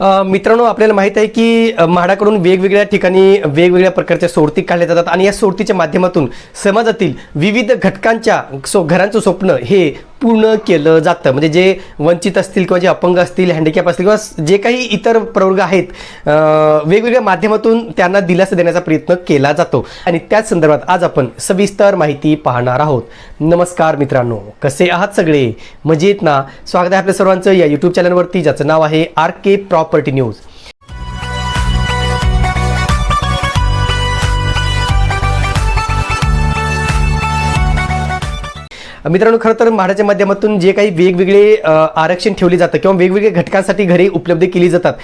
मित्रांनो आपल्याला माहीत आहे की म्हाडाकडून वेगवेगळ्या ठिकाणी वेगवेगळ्या प्रकारच्या सोडती काढल्या जातात आणि या सोडतीच्या माध्यमातून समाजातील विविध घटकांच्या सो घरांचं स्वप्न हे पूर्ण केलं जातं. म्हणजे जे वंचित असतील किंवा जे अपंग असतील हँडिकॅप असतील किंवा जे काही इतर प्रवर्ग आहेत वेगवेगळ्या माध्यमातून त्यांना दिलासा देण्याचा प्रयत्न केला जातो. आणि त्याच संदर्भात आज आपण सविस्तर माहिती पाहणार आहोत. नमस्कार मित्रांनो कसे आहात सगळे? मजेत ना? स्वागत आहे आपल्या सर्वांचं या यूट्यूब चॅनलवरती ज्याचं नाव आहे आर के प्रॉपर्टी न्यूज. मित्रांनो खरं तर म्हाडाच्या माध्यमातून जे काही वेगवेगळे आरक्षण ठेवले जातं किंवा वेगवेगळ्या घटकांसाठी घरे उपलब्ध केली जातात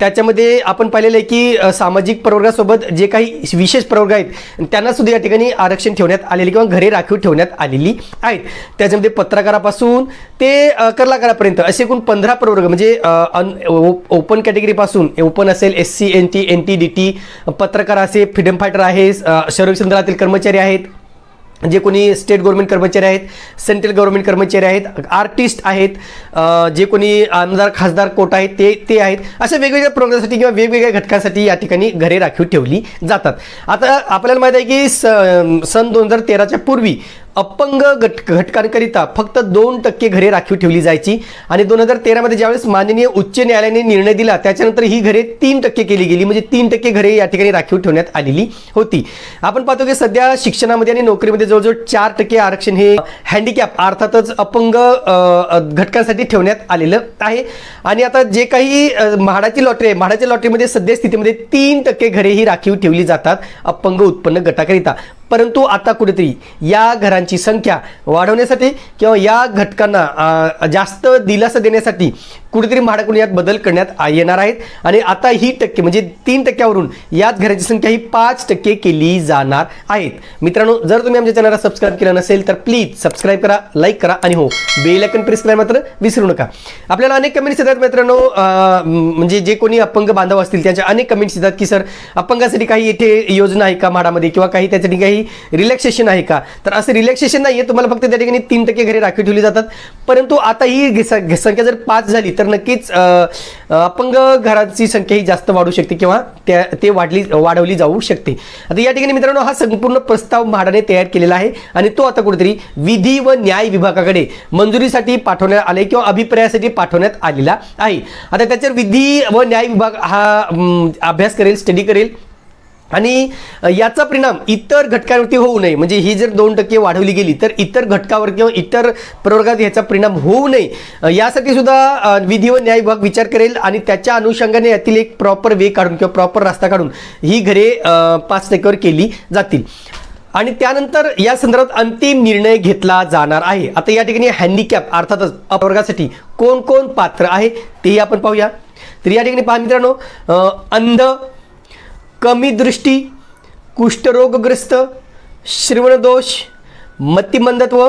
त्याच्यामध्ये आपण पाहिलेलं आहे की सामाजिक प्रवर्गासोबत जे काही विशेष प्रवर्ग आहेत त्यांना सुद्धा या ठिकाणी आरक्षण ठेवण्यात आलेले किंवा घरे राखीव ठेवण्यात आलेली आहेत. त्याच्यामध्ये पत्रकारापासून ते कलाकारापर्यंत असे एकूण पंधरा प्रवर्ग म्हणजे अन ओपन कॅटेगरीपासून ओपन असेल S C N T N T D T पत्रकार असे फ्रीडम फायटर आहे संरक्षण सर्वेक्षण दलातील कर्मचारी आहेत जे कोणी स्टेट गव्हर्नमेंट कर्मचारी आहेत सेंट्रल गव्हर्नमेंट कर्मचारी आहेत आर्टिस्ट आहेत जे कोणी आमदार खासदार कोट आहेत ते ते आहेत अशा वेगवेगळ्या प्रोग्रामसाठी किंवा वेगवेगळ्या घटकांसाठी या ठिकाणी घरे राखीव ठेवली जातात. आता आपल्याला माहीत आहे की स सन दोन हजार तेराच्या पूर्वी अपंग घट घटकांकरिता फक्त दोन टक्के घरे राखीव ठेवली जायची. आणि दोन हजार तेरामध्ये ज्यावेळेस माननीय उच्च न्यायालयाने निर्णय दिला त्याच्यानंतर ही घरे तीन टक्के केली गेली. म्हणजे तीन टक्के घरे या ठिकाणी राखीव ठेवण्यात आलेली होती. आपण पाहतो की सध्या शिक्षणामध्ये आणि नोकरीमध्ये जवळजवळ चार टक्के आरक्षण हे हँडिकॅप अर्थातच अपंग घटकांसाठी ठेवण्यात आलेलं आहे. आणि आता जे काही म्हाडाची लॉटरी आहे म्हाडाच्या लॉटरीमध्ये सध्या स्थितीमध्ये तीन टक्के घरे ही राखीव ठेवली जातात अपंग उत्पन्न गटाकरिता. परंतु आता कुठेतरी या घरांची संख्या वाढवण्यासाठी किंवा या घटकांना जास्त दिलासा देण्यासाठी कुठेतरी म्हाडाकडून यात बदल करण्यात येणार आहेत. आणि आता ही टक्के म्हणजे तीन टक्क्यावरून याच घराची संख्या ही पाच टक्के केली जाणार आहेत. मित्रांनो जर तुम्ही आमच्या चॅनलला सबस्क्राईब केलं नसेल तर प्लीज सबस्क्राईब करा लाईक करा आणि हो बेल आयकन प्रेस करायला मात्र विसरू नका. आपल्याला अनेक कमेंट्स येतात मित्रांनो म्हणजे जे कोणी अपंग बांधव असतील त्यांच्या अनेक कमेंट्स येतात की सर अपंगासाठी काही येथे योजना आहे का म्हाडामध्ये? किंवा काही त्याच्यासाठी काही रिलॅक्सेशन आहे का? तर असं रिलॅक्सेशन नाही आहे तुम्हाला फक्त त्या ठिकाणी तीन टक्के घरे राखीव ठेवली जातात. परंतु आता ही घे- संख्या जर पाच झाली तर नक्कीच अपंग घरांची संख्या ही जास्त वाढू शकते किंवा त्या ते वाढली वाढवली जाऊ शकते. आता या ठिकाणी मित्रांनो हा संपूर्ण प्रस्ताव म्हाडाने तयार केलेला आहे आणि तो आता कुठेतरी विधी व न्याय विभागाकडे मंजुरीसाठी पाठवण्यात आले किंवा अभिप्रायासाठी पाठवण्यात आलेला आहे. आता त्याच्यावर विधी व न्याय विभाग हा अभ्यास करेल स्टडी करेल. आणि याचा परिणाम इतर घटकांवरती होऊ नये. म्हणजे ही जर दोन टक्के वाढवली गेली तर इतर घटकावर किंवा इतर प्रवर्गात याचा परिणाम होऊ नये. यासाठी सुद्धा विधी व न्याय विभाग विचार करेल आणि त्याच्या अनुषंगाने यातील एक प्रॉपर वे काढून किंवा प्रॉपर रस्ता काढून ही घरे पाच टक्क्यावर केली जातील. आणि त्यानंतर या संदर्भात अंतिम निर्णय घेतला जाणार आहे. आता या ठिकाणी हँडिकॅप अर्थातच अपवर्गासाठी कोण कोण पात्र आहे तेही आपण पाहूया. तर या ठिकाणी पहा मित्रांनो अंध कमी दृष्टी कुष्ठरोगग्रस्त श्रवणदोष मतिमंदत्व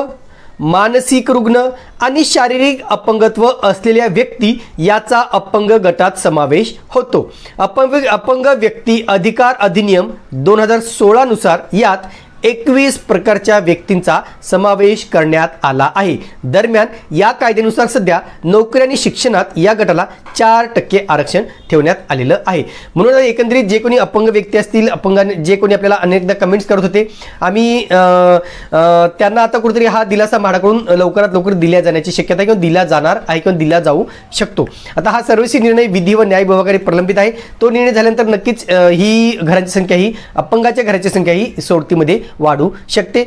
मानसिक रुग्ण आणि शारीरिक अपंगत्व असलेल्या व्यक्ती याचा अपंग गटात समावेश होतो. अपंग अपंग व्यक्ती अधिकार अधिनियम दोन हजार सोळानुसार यात एकवीस प्रकारच्या व्यक्तींचा समावेश करण्यात आला आहे. दरम्यान या कायद्यानुसार सध्या नोकरी आणि शिक्षणात या गटाला चार टक्के आरक्षण ठेवण्यात आलेलं आहे. म्हणून एकंदरीत जे कोणी अपंग व्यक्ती असतील अपंगाने जे कोणी आपल्याला अनेकदा कमेंट्स करत होते आम्ही त्यांना आता कुठेतरी हा दिलासा म्हाडाकडून लवकरात लवकर दिल्या जाण्याची शक्यता आहे किंवा दिला जाणार आहे किंवा दिला जाऊ शकतो. आता हा सर्वस्वी निर्णय विधी व न्याय विभागाकडे प्रलंबित आहे. तो निर्णय झाल्यानंतर नक्कीच ही घरांची संख्या ही अपंगाच्या घराची संख्या ही सोडतीमध्ये वाढू शकते.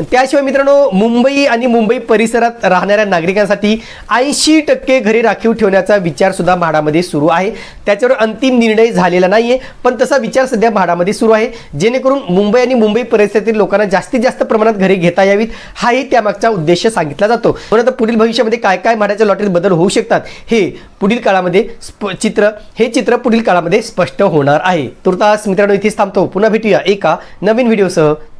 त्याशिवाय मित्रांनो मुंबई आणि मुंबई परिसरात राहणाऱ्या नागरिकांसाठी ऐंशी टक्के घरे राखीव ठेवण्याचा विचार सुद्धा म्हाडामध्ये सुरू आहे. त्याच्यावर अंतिम निर्णय झालेला नाहीये पण तसा विचार सध्या म्हाडामध्ये सुरू आहे. जेणेकरून मुंबई आणि मुंबई परिसरातील लोकांना जास्तीत जास्त प्रमाणात घरे घेता यावीत हाही त्यामागचा उद्देश सांगितला जातो. पण आता पुढील भविष्यामध्ये काय काय म्हाडाच्या लॉटरीत बदल होऊ शकतात हे पुढील काळामध्ये स्प- चित्र हे चित्र पुढील काळामध्ये स्पष्ट होणार आहे. तुर्तास मित्रांनो इथेच थांबतो. पुन्हा भेटूया एका नवीन व्हिडिओसह.